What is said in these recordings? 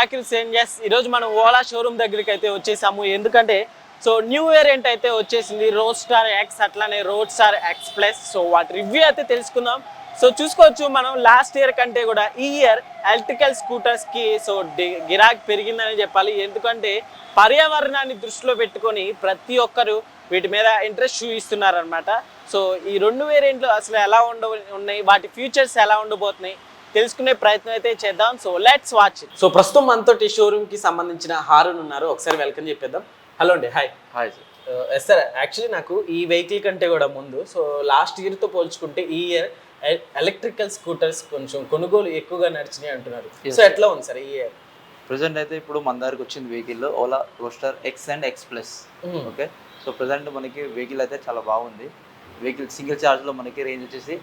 Hello everyone yes ఈరోజు మనం Ola showroom దగ్గరికి అయితే వచ్చేసాము. ఎందుకంటే సో న్యూ వేరియంట్ అయితే వచ్చేసింది రోడ్ స్టార్ ఎక్స్ అట్లానే roadster X plus so వాటి రివ్యూ అయితే తెలుసుకుందాం. సో చూసుకోవచ్చు మనం లాస్ట్ ఇయర్ కంటే కూడా ఈ ఇయర్ ఎలక్ట్రికల్ స్కూటర్స్కి సో గిరాక్ పెరిగిందని చెప్పాలి. ఎందుకంటే పర్యావరణాన్ని దృష్టిలో పెట్టుకొని ప్రతి ఒక్కరు వీటి మీద ఇంట్రెస్ట్ చూపిస్తున్నారనమాట సో ఈ రెండు వేరియంట్లు అసలు ఎలా ఉండ ఉన్నాయి? వాటి ఫ్యూచర్స్ ఎలా ఉండబోతున్నాయి? తెలుసుకునే ప్రయత్నం అయితే చేద్దాం. సో లెట్స్ వాచ్ సో ప్రస్తుతం మనతో షోరూమ్కి సంబంధించిన హారూన్ ఉన్నారు. ఒకసారి వెల్కమ్ చెప్పేద్దాం. హలో అండి hi hi sir yes sir actually నాకు ఈ వెహికల్ కంటే కూడా ముందు సో లాస్ట్ ఇయర్తో పోల్చుకుంటే ఈ ఇయర్ ఎలక్ట్రికల్ స్కూటర్స్ కొంచెం కొనుగోలు ఎక్కువగా నడిచినాయి అంటున్నారు. సో. ఎట్లా ఉంది సార్ ఈ ఇయర్ ప్రజెంట్ అయితే ఇప్పుడు మన దగ్గరికి వచ్చింది vehicle Ola roadster X and X plus okay so present మనకి వెహికల్ అయితే చాలా బాగుంది. వెహికల్ సింగిల్ ఛార్జ్లో మనకి రేంజ్ వచ్చేసి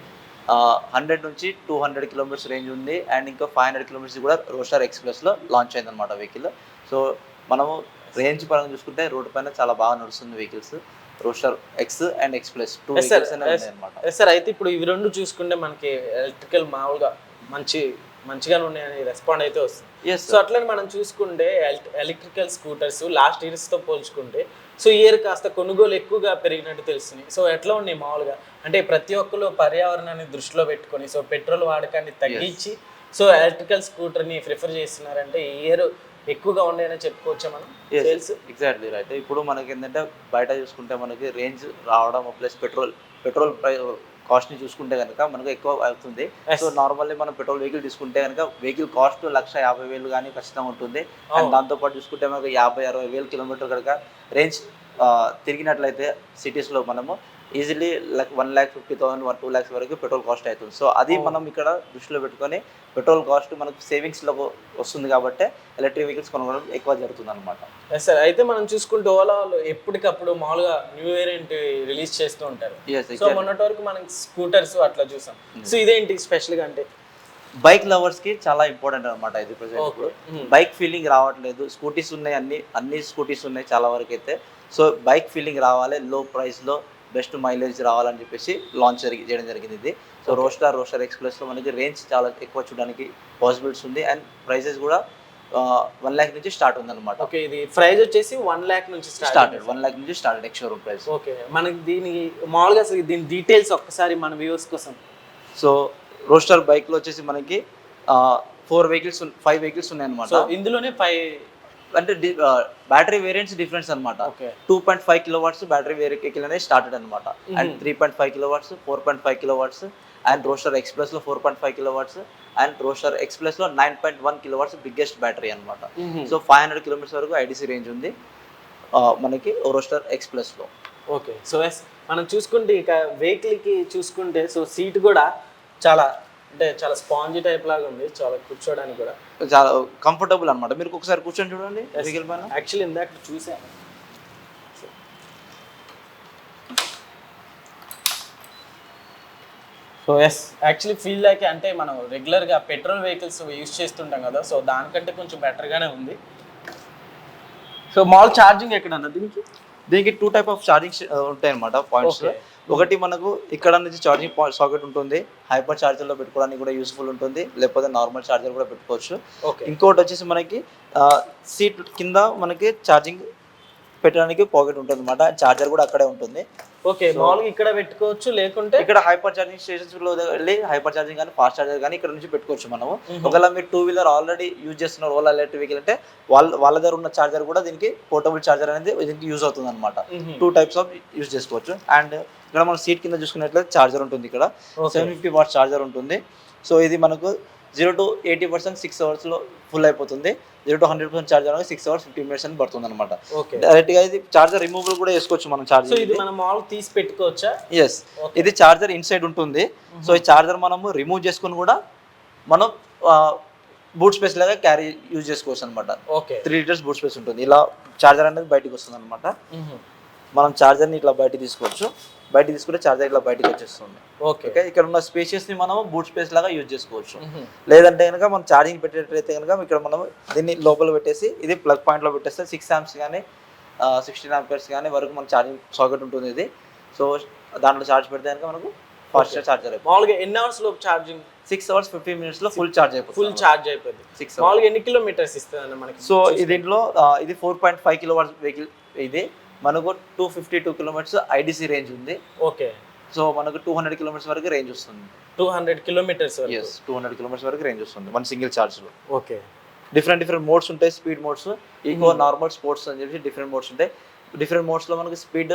హండ్రెడ్ నుంచి టూ హండ్రెడ్ కిలోమీటర్స్ రేంజ్ ఉంది అండ్ ఇంకా ఫైవ్ హండ్రెడ్ కిలోమీటర్స్ కూడా రోస్టర్ ఎక్స్ ప్లస్లో లాంచ్ అయింది అనమాట వెహికల్. సో మనము రేంజ్ పరంగా చూసుకుంటే రోడ్డు పైన చాలా బాగా నడుస్తుంది vehicles. Roadster X and X plus two sir అయితే ఇప్పుడు ఇవి రెండు చూసుకుంటే మనకి ఎలక్ట్రికల్ మామూలుగా మంచి మంచిగానే ఉన్నాయని రెస్పాండ్ అయితే వస్తుంది. సో అట్లనే మనం చూసుకుంటే ఎలక్ట్రికల్ స్కూటర్స్ లాస్ట్ ఇయర్స్తో పోల్చుకుంటే సో ఇయర్ కాస్త కొనుగోలు ఎక్కువగా పెరిగినట్టు తెలుస్తుంది సో ఎట్లా ఉన్నాయి మామూలుగా? అంటే ప్రతి ఒక్కరు పర్యావరణాన్ని దృష్టిలో పెట్టుకొని సో పెట్రోల్ వాడకాన్ని తగ్గించి సో ఎలక్ట్రికల్ స్కూటర్ని ప్రిఫర్ చేస్తున్నారంటే ఈ ఇయర్ ఎక్కువగా ఉన్నాయని చెప్పుకోవచ్చా మనం? సేల్స్ ఎగ్జాక్ట్లీ రైట్ ఇప్పుడు మనకి ఏంటంటే బయట చూసుకుంటే మనకి రేంజ్ రావడం ప్లస్ పెట్రోల్ పెట్రోల్ కాస్ట్ని చూసుకుంటే కనుక మనకు ఎక్కువ అవుతుంది. సో నార్మల్లీ మనం పెట్రోల్ వెహికల్ తీసుకుంటే కనుక వెహికల్ కాస్ట్ లక్ష యాభై వేలు కానీ ఖచ్చితంగా ఉంటుంది అండ్ అవును. దాంతో పాటు చూసుకుంటే మనకు యాభై అరవై వేలు కిలోమీటర్ కనుక రేంజ్ తిరిగినట్లయితే సిటీస్లో మనము easily like one lakh fifty thousand one two lakhs వరకు పెట్రోల్ కాస్ట్ అవుతుంది. సో అది అవును. మనం ఇక్కడ దృష్టిలో పెట్టుకొని పెట్రోల్ కాస్ట్ మనకు సేవింగ్స్లో వస్తుంది కాబట్టి ఎలక్ట్రిక్ వెహికల్స్ కొనుగోలు ఎక్కువ జరుగుతుంది అనమాట ఎస్ సార్ అయితే మనం చూసుకుంటే ఓలా వాళ్ళు ఎప్పటికప్పుడు మామూలుగా న్యూ వేరియంట్ రిలీజ్ చేస్తూ ఉంటారు. సో మొన్నటి వరకు మనం స్కూటర్స్ అట్లా చూసాం. సో ఇదేంటి స్పెషల్గా అంటే? బైక్ లవర్స్కి చాలా ఇంపార్టెంట్ అనమాట ఇది ప్రజెంట్ ఇప్పుడు. బైక్ ఫీలింగ్ రావట్లేదు. స్కూటీస్ ఉన్నాయి అన్ని అన్ని స్కూటీస్ ఉన్నాయి చాలా వరకు అయితే. సో బైక్ ఫీలింగ్ రావాలి లో ప్రైస్లో బెస్ట్ మైలేజ్ రావాలని చెప్పేసి లాంచ్ జరిగి చేయడం జరిగింది ఇది. సో. రోస్టార్ రోస్టార్ ఎక్స్ప్రెస్లో మనకి రేంజ్ చాలా ఎక్కువ చూడడానికి పాసిబిలిటీస్ ఉంది. అండ్ ప్రైసెస్ కూడా వన్ ల్యాక్ నుంచి స్టార్ట్ ఉంది అనమాట ఓకే ఇది ప్రైస్ వచ్చేసి వన్ ల్యాక్ నుంచి స్టార్ట్ స్టార్టెడ్ వన్ ల్యాక్ నుంచి started ex showroom price okay మనకి దీని మామూలుగా దీని డీటెయిల్స్ ఒక్కసారి మన వ్యూవర్స్ కోసం. సో రోస్టార్ బైక్లో వచ్చేసి మనకి ఫోర్ వెహికల్స్ ఫైవ్ వెహికల్స్ ఉన్నాయి అనమాట ఇందులోనే ఫైవ్ అంటే బ్యాటరీ వేరియంట్స్ డిఫరెన్స్ అనమాట two point five kilo watts battery vehicle అనేది స్టార్టెడ్ అనమాట and. Three point five kilo watts four point five kilo watts and roadster ఎక్స్ప్రెస్లో four point five kilo watts and roadster ఎక్స్ప్రెస్లో nine point one kilo watts biggest battery అనమాట so five hundred kilometres వరకు IDC range ఉంది మనకి roster ఎక్స్ప్రెస్లో. Okay. So yes మనం చూసుకుంటే ఇక వెహికల్కి చూసుకుంటే సో సీట్ కూడా చాలా అంటే చాలా స్పాంజీ టైప్ లాగా ఉంది చాలా కూర్చోడానికి కూడా. చాలా కంఫర్టబుల్ అనమాట మీరు ఒకసారి కూర్చొని చూడండి వెహికల్ పైన. యాక్చువల్లీ ఇందాక చూసాను so yes actually feel like అంటే మనం రెగ్యులర్గా పెట్రోల్ వెహికల్స్ యూస్ చేస్తుంటాం కదా సో దానికంటే కొంచెం బెటర్గానే ఉంది. సో మాల్ ఛార్జింగ్ ఎక్కడన్నా దీనికి? దీనికి టూ టైప్ ఆఫ్ ఛార్జింగ్ ఉంటాయి అనమాట పాయింట్స్. ఒకటి మనకు ఇక్కడ నుంచి ఛార్జింగ్ సాకెట్ ఉంటుంది. హైపర్ ఛార్జర్లో పెట్టుకోవడానికి కూడా యూస్ఫుల్ ఉంటుంది. లేకపోతే నార్మల్ ఛార్జర్ కూడా పెట్టుకోవచ్చు. ఇంకోటి వచ్చేసి మనకి సీట్ కింద మనకి ఛార్జింగ్ పెట్టడానికి పాకెట్ ఉంటుంది అనమాట ఛార్జర్ కూడా అక్కడే ఉంటుంది. ఓకే మామూలుగా ఇక్కడ పెట్టుకోవచ్చు లేకుంటే ఇక్కడ హైపర్ ఛార్జింగ్ స్టేషన్స్లో వెళ్ళి హైపర్ ఛార్జింగ్ కానీ ఫాస్ట్ ఛార్జర్ కానీ ఇక్కడ నుంచి పెట్టుకోవచ్చు మనము. ఒకవేళ మీరు టూ వీలర్ ఆల్రెడీ యూజ్ చేస్తున్నారు ఓలా ఎలక్ట్రిక్ వెహికల్ అంటే వాళ్ళ వాళ్ళ దగ్గర ఉన్న ఛార్జర్ కూడా దీనికి పోర్టబుల్ ఛార్జర్ అనేది దీనికి యూజ్ అవుతుంది అనమాట. టూ టైప్స్ ఆఫ్ యూజ్ చేసుకోవచ్చు. అండ్ ఇక్కడ మనం సీట్ కింద చూసుకున్నట్లయితే ఛార్జర్ ఉంటుంది ఇక్కడ. సెవెన్ ఫిఫ్టీ వాట్ ఛార్జర్ ఉంటుంది. సో ఇది మనకు zero to eighty percent six అవర్స్లో ఫుల్ అయిపోతుంది. Zero to hundred percent charger అనేది సిక్స్ అవర్స్ ఫిఫ్టీ మినిట్స్ అని పడుతుంది అనమాట డైరెక్ట్గా ఇది ఛార్జర్ రిమూవల్ కూడా చేసుకోవచ్చు మనం సో ఇది మనం తీసి పెట్టుకోవచ్చా? ఎస్ ఇది ఛార్జర్ ఇన్సైడ్ ఉంటుంది. సో ఈ ఛార్జర్ మనము రిమూవ్ చేసుకుని కూడా మనం బూట్ స్పేస్ లాగా క్యారీ యూజ్ చేసుకోవచ్చు అనమాట త్రీ లీటర్స్ బూట్ స్పేస్ ఉంటుంది. ఇలా ఛార్జర్ అనేది బయటికి వస్తుంది అనమాట మనం ఛార్జర్ని ఇట్లా బయటికి తీసుకోవచ్చు. బయటికి తీసుకుంటే ఛార్జర్ ఇట్లా బయటికి వచ్చేస్తుంది. ఓకే. ఓకే? ఇక్కడ ఉన్న స్పేషియస్ని మనం బూట్ స్పేస్ లాగా యూజ్ చేసుకోవచ్చు. లేదంటే కనుక మనం ఛార్జింగ్ పెట్టేటట్లయితే కనుక ఇక్కడ మనం దీన్ని లోపల పెట్టేసి ఇది ప్లగ్ పాయింట్లో పెట్టేస్తే సిక్స్ ఆంప్స్ కానీ సిక్స్టీన్ ఆంపర్స్ కానీ వరకు మన ఛార్జింగ్ సాకెట్ ఉంటుంది ఇది. సో దాంట్లో ఛార్జ్ పెడితే కనుక మనకు ఫాస్ట్ ఛార్జర్ అయిపోతుంది. మామూలుగా ఎన్ని అవర్స్ లోపు ఛార్జింగ్ సిక్స్ అవర్స్ ఫిఫ్టీన్ మినిట్స్లో ఫుల్ ఛార్జ్ అయిపోతుంది. ఫుల్ ఛార్జ్ అయిపోద్ది సిక్స్ మామూలుగా ఎన్ని కిలోమీటర్స్ ఇస్తుంది మనకి? సో దీంట్లో ఇది four point five kilo watts vehicle ఇది. మనకు two fifty two kilometres IDC range ఉంది. ఓకే. సో మనకు టూ హండ్రెడ్ కిలోమీటర్స్ వరకు రేంజ్ వస్తుంది. Two hundred kilometres yes two hundred kilometres వరకు రేంజ్ వస్తుంది వన్ సింగిల్ ఛార్జ్లో ఓకే. డిఫరెంట్ డిఫరెంట్ మోడ్స్ ఉంటాయి speed modes eco normal sports అని చెప్పి డిఫరెంట్ మోడ్స్ ఉంటాయి. డిఫరెంట్ మోడ్స్లో మనకి స్పీడ్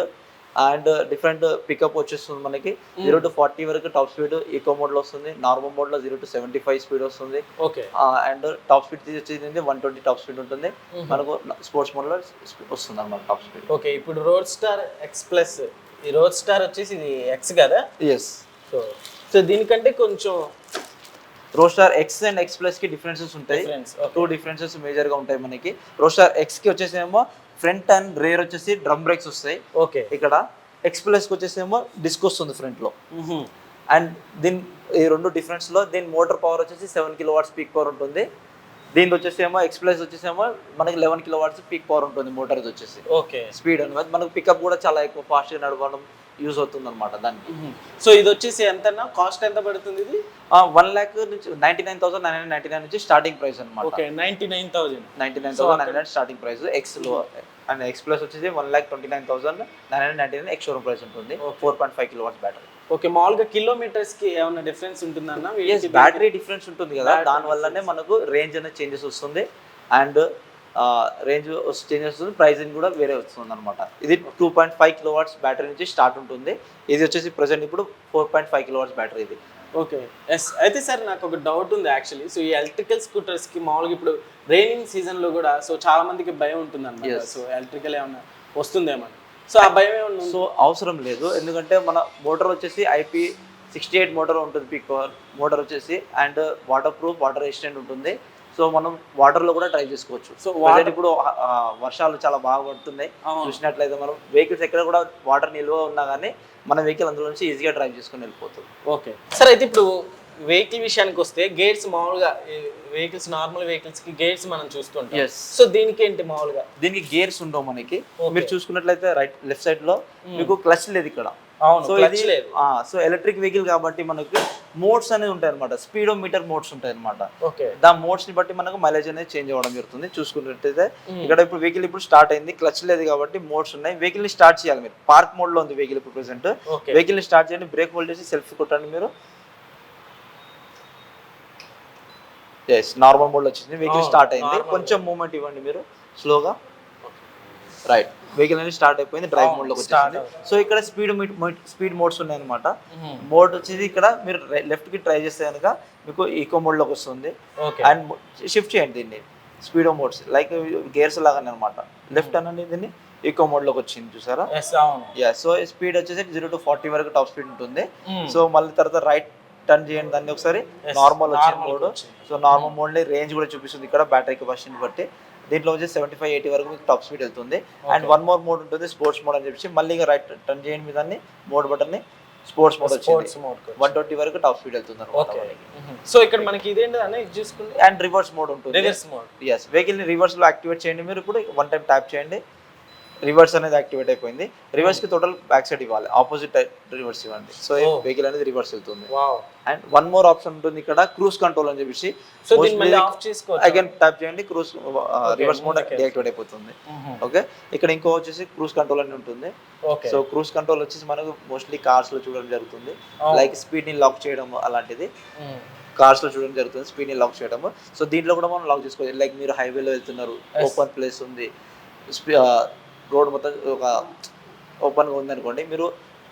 అండ్ డిఫరెంట్ పికప్ వచ్చేస్తుంది మనకి. జీరో టు ఫార్టీ వరకు టాప్ స్పీడ్ ఈకో మోడ్లో వస్తుంది. నార్మల్ మోడ్లో zero to seventy five speed వస్తుంది ఓకే అండ్ టాప్ స్పీడ్ వచ్చేది వన్ ట్వంటీ టాప్ స్పీడ్ ఉంటుంది. మనకు స్పోర్ట్స్ మోడ్లో వస్తుంది అనమాట టాప్ స్పీడ్ ఓకే ఇప్పుడు రోడ్ స్టార్ ఎక్స్ ప్లస్ ఈ రోడ్ స్టార్ వచ్చేసి ఇది ఎక్స్ కదా? ఎస్ సో సో దీనికంటే కొంచెం రోస్టార్ ఎక్స్ అండ్ ఎక్స్ ప్లస్కి డిఫరెన్సెస్ ఉంటాయి. టూ డిఫరెన్సెస్ మేజర్గా ఉంటాయి మనకి. రోస్టార్ ఎక్స్కి వచ్చేసి ఏమో ఫ్రంట్ అండ్ రేర్ వచ్చేసి డ్రమ్ బ్రేక్స్ వస్తాయి. ఓకే. ఇక్కడ ఎక్స్ ప్లస్కి వచ్చేసి ఏమో డిస్క్ వస్తుంది ఫ్రంట్లో. అండ్ దీని ఈ రెండు డిఫరెన్స్లో దీని మోటార్ పవర్ వచ్చేసి seven kilo watts peak power ఉంటుంది. దీనికి వచ్చేసి ఏమో ఎక్స్ ప్లస్ వచ్చేసి ఏమో మనకి eleven kilo watts peak power ఉంటుంది మోటార్ వచ్చేసి. ఓకే. స్పీడ్ అనేది మనకు పికప్ కూడా చాలా ఎక్కువ ఫాస్ట్గా నడవడం యూజ్ అవుతుంది అనమాట దానికి సో ఇది వచ్చేసి ఎంత కాస్ట్ ఎంత పడుతుంది ఇది? వన్ ల్యాక్ నుంచి ninety nine thousand nine ninety nine నుంచి స్టార్టింగ్ ప్రైస్ అనమాట ninety nine thousand ninety nine thousand nine nine starting price ఎక్స్లో అండ్ ఎక్స్ ప్లస్ వచ్చేసి one lakh twenty nine thousand nine hundred ninety nine ex showroom price ఉంటుంది four point five kilo watts battery okay మామూలుగా కిలోమీటర్స్కి ఏమైనా difference ఉంటుందన్న? Battery difference ఉంటుంది కదా. దాని వల్లనే మనకు రేంజ్ అనేది చేంజెస్ వస్తుంది. అండ్ రేంజ్ చేంజెస్ వస్తుంది. ప్రైసింగ్ కూడా వేరే వస్తుంది అనమాట ఇది two point five kilo watts battery నుంచి స్టార్ట్ ఉంటుంది. ఇది వచ్చేసి ప్రజెంట్ ఇప్పుడు four point five kilo watts battery ఇది. ఓకే. ఎస్ అయితే సార్ నాకు ఒక డౌట్ ఉంది యాక్చువల్లీ సో ఈ ఎలక్ట్రికల్ స్కూటర్స్కి మామూలుగా ఇప్పుడు రైనింగ్ సీజన్లో కూడా సో చాలా మందికి భయం ఉంటుంది అనమాట. సో ఎలక్ట్రికల్ ఏమన్నా వస్తుందేమో సో ఆ భయం ఏమన్నా సో అవసరం లేదు. ఎందుకంటే మన మోటార్ వచ్చేసి ఐపీ సిక్స్టీ ఎయిట్ మోటార్ ఉంటుంది పిక్ పవర్ మోటార్ వచ్చేసి and waterproof water resistant ఉంటుంది. సో మనం వాటర్లో కూడా ట్రై చేసుకోవచ్చు. సో water- ఇప్పుడు వర్షాలు చాలా బాగా పడుతున్నాయి. చూసినట్లయితే మనం వెహికల్స్ ఎక్కడ కూడా వాటర్ నిల్వ ఉన్నా కానీ మన వెహికల్ అందులో నుంచి ఈజీగా డ్రైవ్ చేసుకుని వెళ్ళిపోతుంది ఓకే సార్ అయితే ఇప్పుడు వెహికల్ విషయానికి వస్తే గేట్స్ మామూలుగా వెహికల్స్ నార్మల్ వెహికల్స్కి గేట్స్ మనం చూస్తుంటాం. సో దీనికి ఏంటి మామూలుగా? దీనికి గేర్స్ ఉండవు మనకి. మీరు చూసుకున్నట్లయితే రైట్ లెఫ్ట్ సైడ్లో మీకు క్లచ్ లేదు ఇక్కడ. సో ఇది సో ఎలక్ట్రిక్ వెహికల్ కాబట్టి మనకి మోడ్స్ అనేది ఉంటాయి అనమాట స్పీడో మీటర్ మోడ్స్ ఉంటాయి అనమాట ఓకే. దా మోడ్స్ని బట్టి మనకు మైలేజ్ అనేది చేంజ్ అవ్వడం జరుగుతుంది. చూసుకున్నట్టయితే ఇక్కడ ఇప్పుడు వెహికల్ ఇప్పుడు స్టార్ట్ అయింది. క్లచ్ లేదు కాబట్టి మోడ్స్ ఉన్నాయి. వెహికల్ని స్టార్ట్ చేయాలి మీరు. పార్క్ మోడ్లో ఉంది వెహికల్ ఇప్పుడు ప్రెసెంట్ వెహికల్ని స్టార్ట్ చేయండి. బ్రేక్ హోల్డ్ చేసి సెల్ఫ్ కొట్టండి మీరు. ఎస్ నార్మల్ మోడ్లో వచ్చింది. వెహికల్ స్టార్ట్ అయింది. normal కొంచెం మూమెంట్ ఇవ్వండి మీరు స్లోగా రైట్ వెహికల్ అనేది స్టార్ట్ అయిపోయింది డ్రైవ్ మోడ్ start వచ్చేసింది సో ఇక్కడ స్పీడ్ స్పీడ్ మోడ్స్ ఉన్నాయి అనమాట మోడ్ వచ్చేసి ఇక్కడ మీరు లెఫ్ట్కి ట్రై చేస్తే కనుక మీకు ఈకో మోడ్లోకి వస్తుంది. అండ్ షిఫ్ట్ చేయండి దీన్ని. స్పీడో మోడ్స్ లైక్ గేర్స్ లాగానే అనమాట లెఫ్ట్ అనండి దీన్ని ఈకో మోడ్లోకి వచ్చింది చూసారా? యా సో స్పీడ్ వచ్చేసి జీరో టు ఫార్టీ వరకు టాప్ స్పీడ్ ఉంటుంది. సో మళ్ళీ తర్వాత రైట్ టర్న్ చేయండి. దాన్ని ఒకసారి నార్మల్ వచ్చింది normal mode. So normal mode range కూడా చూపిస్తుంది. ఇక్కడ బ్యాటరీ కెపాసిటీని బట్టి. దీంట్లో వచ్చేసి సెవెంటీ ఫైవ్ ఎయిటీ వరకు మీకు టాప్ స్పీడ్ వెళ్తుంది. అండ్ వన్ మోర్ మోడ్ ఉంటుంది స్పోర్ట్స్ మోడ్ అని చెప్పి మళ్ళీ ఇంకా రైట్ టర్న్ చేయండి మీ దాన్ని. మోడ్ బటన్ని. స్పోర్ట్స్ మోడ్ స్పోర్ట్స్ వచ్చింది. మోడ్ వన్ ట్వంటీ వరకు టాప్ స్పీడ్ వెళ్తుంది అనమాట సో ఇక్కడ మనకి ఇదేంటి అన్న? ఇది చూసుకుంటే అండ్ రివర్స్ మోడ్ ఉంటుంది. రివర్స్ మోడ్ ఎస్ వెహికల్ని రివర్స్లో యాక్టివేట్ చేయండి. మీరు ఇప్పుడు వన్ టైం ట్యాప్ చేయండి. రివర్స్ అనేది యాక్టివేట్ అయిపోయింది. రివర్స్కి టోటల్ బ్యాక్ సైడ్ ఇవ్వాలి. ఆపోజిట్ రివర్స్ ఇవ్వండి. So Oh. వెహికల్ అనేది రివర్స్ వెళ్తుంది. అండ్ వన్ మోర్ ఆప్షన్ ఉంటుంది ఇక్కడ క్రూజ్ కంట్రోల్ అని చెప్పేసి. అగైన్ ట్యాప్ చేయండి. క్రూజ్ రివర్స్ మోడ్ డియాక్టివేట్ అయిపోతుంది. ఓకే ఇక్కడ ఇంకో వచ్చేసి క్రూజ్ కంట్రోల్ అని ఉంటుంది. సో క్రూజ్ కంట్రోల్ వచ్చేసి మనకు మోస్ట్లీ కార్స్లో చూడడం జరుగుతుంది. Oh. లైక్ స్పీడ్ని లాక్ చేయడం అలాంటిది. కార్స్లో చూడడం జరుగుతుంది. స్పీడ్ని లాక్ చేయడం సో దీంట్లో కూడా మనం లాక్ చేసుకోవచ్చు. లైక్ మీరు హైవేలో వెళ్తున్నారు. ఓపెన్ ప్లేస్ ఉంది. రోడ్ మొత్తం ఒక ఓపెన్గా ఉందనుకోండి మీరు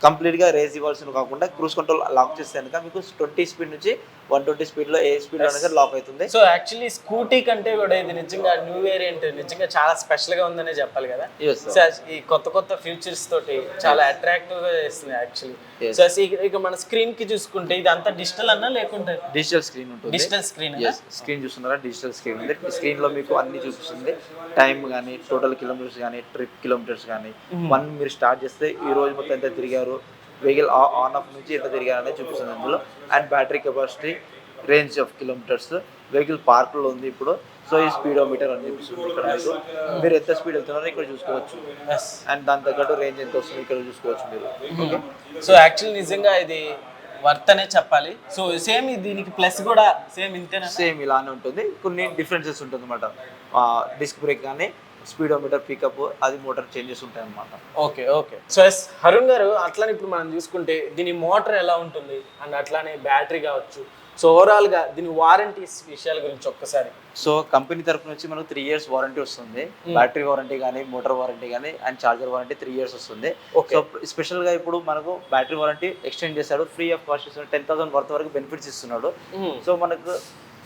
కంప్లీట్గా రేస్ ఇవ్వాల్సిన కాకుండా క్రూజ్ కంట్రోల్ లాక్ చేస్తే కనుక మీకు ట్వంటీ స్పీడ్ నుంచి వన్ ట్వంటీ స్పీడ్లో ఏ స్పీడ్ సరే లాక్ అవుతుంది. సో యాక్చువల్లీ స్కూటీ కంటే కూడా ఇది నిజంగా న్యూ వేరియంట్ నిజంగా చాలా స్పెషల్గా ఉందనే చెప్పాలి కదా. సో ఈ కొత్త కొత్త ఫీచర్స్ తోటి చాలా అట్రాక్టివ్గా చేస్తుంది యాక్చువల్లీ. సో ఇక మన స్క్రీన్కి చూసుకుంటే ఇది అంతా డిజిటల్ అన్నా లేకుంటే? డిజిటల్ స్క్రీన్ ఉంటుంది. డిజిటల్ స్క్రీన్ స్క్రీన్ చూస్తున్నారా? డిజిటల్ స్క్రీన్ ఉంది. స్క్రీన్లో మీకు అన్ని చూపిస్తుంది. టైం కానీ టోటల్ కిలోమీటర్స్ కానీ ట్రిప్ కిలోమీటర్స్ కానీ వన్ మీరు స్టార్ట్ చేస్తే ఈ రోజు మొత్తం ఎంత తిరిగారు? వెహికల్ ఆన్ ఆఫ్ నుంచి ఎంత తిరిగారు అనేది చూపిస్తుంది అందులో. And battery capacity range of kilometres vehicle పార్క్లో ఉంది ఇప్పుడు. సో ఈ స్పీడోమీటర్ అని చూపిస్తుంది ఇక్కడ మీకు. మీరు ఎంత స్పీడ్ వెళ్తున్నారో ఇక్కడ చూసుకోవచ్చు. అండ్ దాని తగ్గట్టు రేంజ్ ఎంత వస్తుంది ఇక్కడ చూసుకోవచ్చు మీరు. సో యాక్చువల్లీ నిజంగా ఇది వర్త్ అనే చెప్పాలి. సో సేమ్ దీనికి ప్లస్ కూడా సేమ్ ఇంతేనా? సేమ్ ఇలానే ఉంటుంది. కొన్ని డిఫరెన్సెస్ ఉంటుంది అనమాట డిస్క్ బ్రేక్ కానీ స్పీడోమీటర్ పికప్ అది మోటార్ చేంజెస్ ఉంటాయి అనమాట okay okay. So yes Arun garu అట్లానే ఇప్పుడు మనం చూసుకుంటే దీని మోటార్ ఎలా ఉంటుంది? అండ్ అట్లానే బ్యాటరీ కావచ్చు. సో ఓవరాల్గా దీని వారంటీస్ విషయాల గురించి ఒక్కసారి. సో కంపెనీ తరపు నుంచి మనకు త్రీ ఇయర్స్ వారంటీ వస్తుంది. బ్యాటరీ వారంటీ కానీ మోటార్ వారంటీ కానీ and charger warranty three years వస్తుంది. సో స్పెషల్గా ఇప్పుడు మనకు బ్యాటరీ వారంటీ ఎక్స్టెండ్ చేశాడు. ఫ్రీ ఆఫ్ కాస్ట్ ఇస్తున్నాడు టెన్ థౌసండ్ వర్త్ వరకు బెనిఫిట్స్ ఇస్తున్నాడు. సో మనకు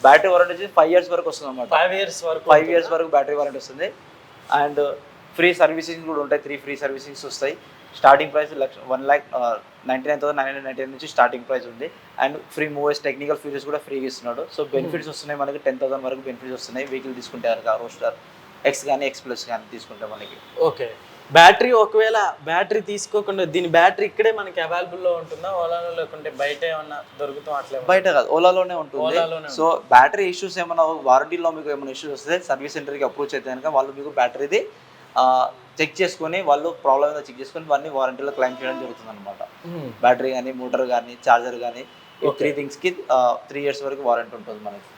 బ్యాటరీ వారంటీ వచ్చి ఫైవ్ ఇయర్స్ వరకు వస్తుంది అనమాట ఫైవ్ ఇయర్స్ వరకు ఫైవ్ ఇయర్స్ వరకు బ్యాటరీ వారంటీ వస్తుంది. అండ్ ఫ్రీ సర్వీసింగ్ కూడా ఉంటాయి. త్రీ ఫ్రీ సర్వీసింగ్స్ వస్తాయి. Starting price lakh one lakh ninety nine thousand nine hundred ninety నుంచి స్టార్టింగ్ ప్రైస్ ఉంది. And free movies technical features కూడా ఫ్రీగా ఇస్తున్నాడు. సో బెనిఫిట్స్ వస్తున్నాయి మనకి. టెన్ థౌసండ్ వరకు బెనిఫిట్స్ వస్తున్నాయి. వెహికల్ తీసుకుంటే రోస్టర్ ఎక్స్ కానీ ఎక్స్ ప్లస్ కానీ తీసుకుంటే మనకి. ఓకే. బ్యాటరీ ఒకవేళ బ్యాటరీ తీసుకోకుండా దీని బ్యాటరీ ఇక్కడే మనకి అవైలబుల్లో ఉంటుందా ఓలాలో లేకుంటే బయట ఏమన్నా దొరుకుతాం అట్లా? బయట కాదు ఓలాలోనే ఉంటుంది సో బ్యాటరీ ఇష్యూస్ ఏమైనా వారంటీలో మీకు ఏమైనా ఇష్యూస్ వస్తే సర్వీస్ సెంటర్కి అప్రోచ్ అయితే కనుక వాళ్ళు మీకు బ్యాటరీది చెక్ చేసుకొని వాళ్ళు ప్రాబ్లమ్ ఏదో చెక్ చేసుకొని వారంటీలో క్లైమ్ చేయడం జరుగుతుంది అనమాట. బ్యాటరీ కానీ మోటార్ కానీ చార్జర్ కానీ ఈ త్రీ థింగ్స్కి త్రీ ఇయర్స్ వరకు వారంటీ ఉంటుంది మనకి.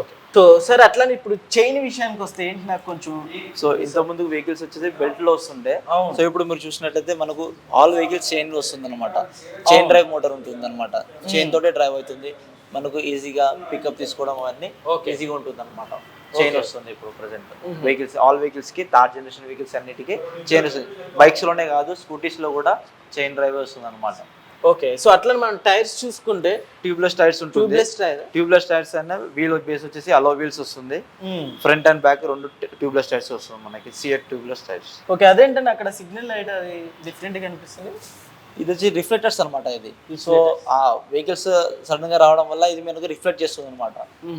ఓకే సో సార్ అట్లానే ఇప్పుడు చైన్ విషయానికి వస్తే ఏంటి నాకు కొంచెం సో ఇంత ముందు వెహికల్స్ వచ్చేసి బెల్ట్లో వస్తుండే. సో ఇప్పుడు మీరు చూసినట్లయితే మనకు ఆల్ వెహికల్స్ చైన్లో వస్తుంది అనమాట చైన్ డ్రైవ్ మోటార్ ఉంటుంది అనమాట చైన్ తోటే డ్రైవ్ అవుతుంది. మనకు ఈజీగా పికప్ తీసుకోవడం అవన్నీ. ఈజీగా ఉంటుంది అనమాట చైన్ వస్తుంది ఇప్పుడు ప్రజెంట్ వెహికల్స్ ఆల్ వెహికల్స్కి థర్డ్ జనరేషన్ వెహికల్స్ అన్నిటికీ చైన్ వస్తుంది. బైక్స్లోనే కాదు స్కూటీస్లో కూడా చైన్ డ్రైవ్ వస్తుంది అనమాట ఓకే సో అట్లనే మనం టైర్స్ చూసుకుంటే ట్యూబ్లెస్ టైర్స్ ఉంటుంది. Tubeless tyre. ట్యూబ్లెస్ టైర్స్ అన్న వీల్ బేస్ వచ్చేసి అలో వీల్స్ వస్తుంది. ఫ్రంట్ అండ్ బ్యాక్ రెండు ట్యూబ్లెస్ టైర్స్ వస్తుంది మనకి సిఎట్ ట్యూబ్లెస్ టైర్స్. ఓకే అదేంటంటే అక్కడ సిగ్నల్ లైట్ అది డిఫరెంట్గా అనిపిస్తుంది? ఇది వచ్చి రిఫ్లెక్టర్స్ అనమాట ఇది. సో ఆ వెహికల్స్ సడన్గా రావడం వల్ల ఇది మనకు రిఫ్లెక్ట్ చేస్తుంది అనమాట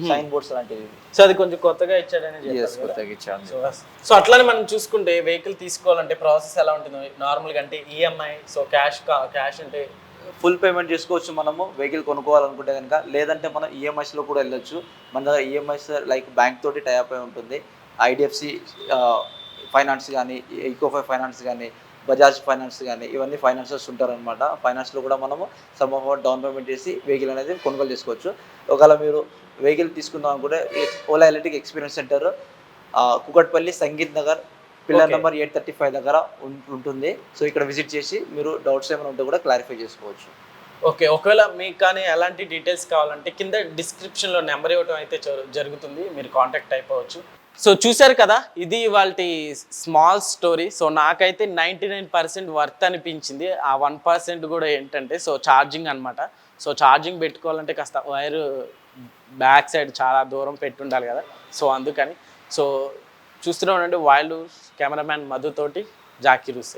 సైన్ బోర్డ్స్ లాంటివి. సో అది కొంచెం కొత్తగా ఇచ్చాడని. కొత్తగా సో అట్లానే మనం చూసుకుంటే వెహికల్ తీసుకోవాలంటే ప్రాసెస్ ఎలా ఉంటుంది నార్మల్గా అంటే ఈఎంఐ సో క్యాష్ క్యాష్ అంటే ఫుల్ పేమెంట్ చేసుకోవచ్చు మనము వెహికల్ కొనుక్కోవాలనుకుంటే కనుక. లేదంటే మనం ఈఎంఐస్లో కూడా వెళ్ళొచ్చు. మన దగ్గర ఈఎంఐస్ లైక్ బ్యాంక్ తోటి టైప్ అయి ఉంటుంది. ఐడిఎఫ్సి ఫైనాన్స్ కానీ ఈకోఫై ఫైనాన్స్ కానీ బజాజ్ ఫైనాన్స్ కానీ ఇవన్నీ ఫైనాన్సర్స్ ఉంటారనమాట ఫైనాన్స్లో కూడా మనము సమ్ ఆఫ్ డౌన్ పేమెంట్ చేసి వెహికల్ అనేది కొనుగోలు చేసుకోవచ్చు. ఒకవేళ మీరు వెహికల్ తీసుకుందాం అనుకుంటే Ola electric experience centre Kukatpally Sangeet Nagar pillar. Number eight thirty five దగ్గర ఉంటుంది. సో ఇక్కడ విజిట్ చేసి మీరు డౌట్స్ ఏమైనా ఉంటే కూడా క్లారిఫై చేసుకోవచ్చు. ఓకే ఒకవేళ మీకు కానీ ఎలాంటి డీటెయిల్స్ కావాలంటే కింద డిస్క్రిప్షన్లో నెంబర్ ఇవ్వడం అయితే జరు- జరుగుతుంది. మీరు కాంటాక్ట్ అయిపోవచ్చు. సో చూశారు కదా ఇది వాళ్ళ స్మాల్ స్టోరీ సో నాకైతే నైంటీ నైన్ పర్సెంట్ వర్త్ అనిపించింది. ఆ వన్ పర్సెంట్ కూడా ఏంటంటే సో ఛార్జింగ్ అనమాట సో ఛార్జింగ్ పెట్టుకోవాలంటే కాస్త వైర్ బ్యాక్ సైడ్ చాలా దూరం పెట్టుండాలి కదా. సో అందుకని సో చూస్తూనే ఉండండి. వైల్డ్ కెమెరామ్యాన్ మధుతోటి జాకీ రూసే